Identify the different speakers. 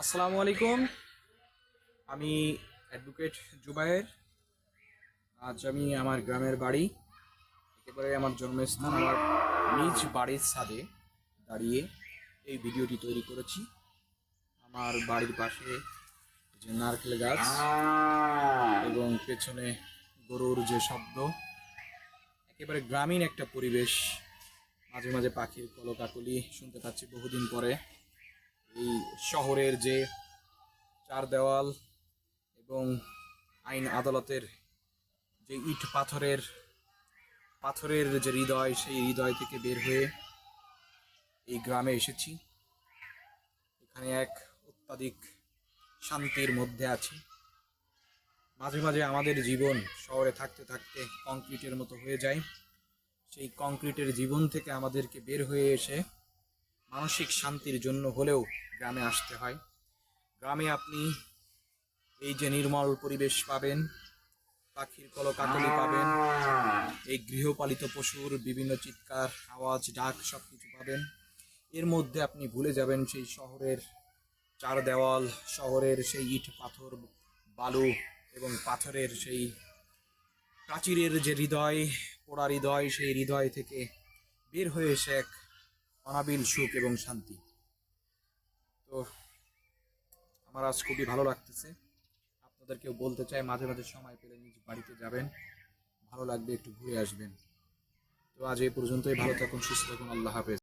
Speaker 1: আসসালামু আলাইকুম। আমি অ্যাডভোকেট জুবায়ের। আজ আমি আমার গ্রামের বাড়ি, একেবারে আমার জন্মস্থান, আমার নিজ বাড়ির ছাদে দাঁড়িয়ে এই ভিডিওটি তৈরি করেছি। আমার বাড়ির পাশে যে নারকেল গাছ এবং পেছনে গরুর যে শব্দ, একেবারে গ্রামীণ একটা পরিবেশ। মাঝে মাঝে পাখির কলকাকলি শুনতে পাচ্ছি বহুদিন পরে। শহরের যে চার দেওয়াল এবং আইন আদালতের যে ইট পাথরের পাথরের যে হৃদয়, সেই হৃদয় থেকে বের হয়ে এই গ্রামে এসেছি। এখানে এক অত্যাধিক শান্তির মধ্যে আছি। মাঝে মাঝে আমাদের জীবন শহরে থাকতে থাকতে কংক্রিটের মতো হয়ে যায়। সেই কংক্রিটের জীবন থেকে আমাদেরকে বের হয়ে এসে মানসিক শান্তির জন্য হলেও গ্রামে আসতে হয়। গ্রামে আপনি এই যে নির্মল পরিবেশ পাবেন, পাখির কলকাকলি পাবেন, এই গৃহপালিত পশুর বিভিন্ন চিৎকার, আওয়াজ, ডাক সব কিছু পাবেন। এর মধ্যে আপনি ভুলে যাবেন সেই শহরের চার দেওয়াল, শহরের সেই ইট পাথর, বালু এবং পাথরের সেই প্রাচীরের যে হৃদয়, পোড়া হৃদয়, সেই হৃদয় থেকে বের হয়ে এসে এক অনাবিল সুখ এবং শান্তি। তো আমার আজ খুবই ভালো লাগতেছে। আপনাদেরকেও বলতে চাই, মাঝে মাঝে সময় পেলে নিজ বাড়িতে যাবেন। ভালো লাগবে একটু ঘুরে আসবেন। তো আজ এই পর্যন্তই, ভালো থাকুন, সুস্থ থাকুন, আল্লাহ হাফেজ।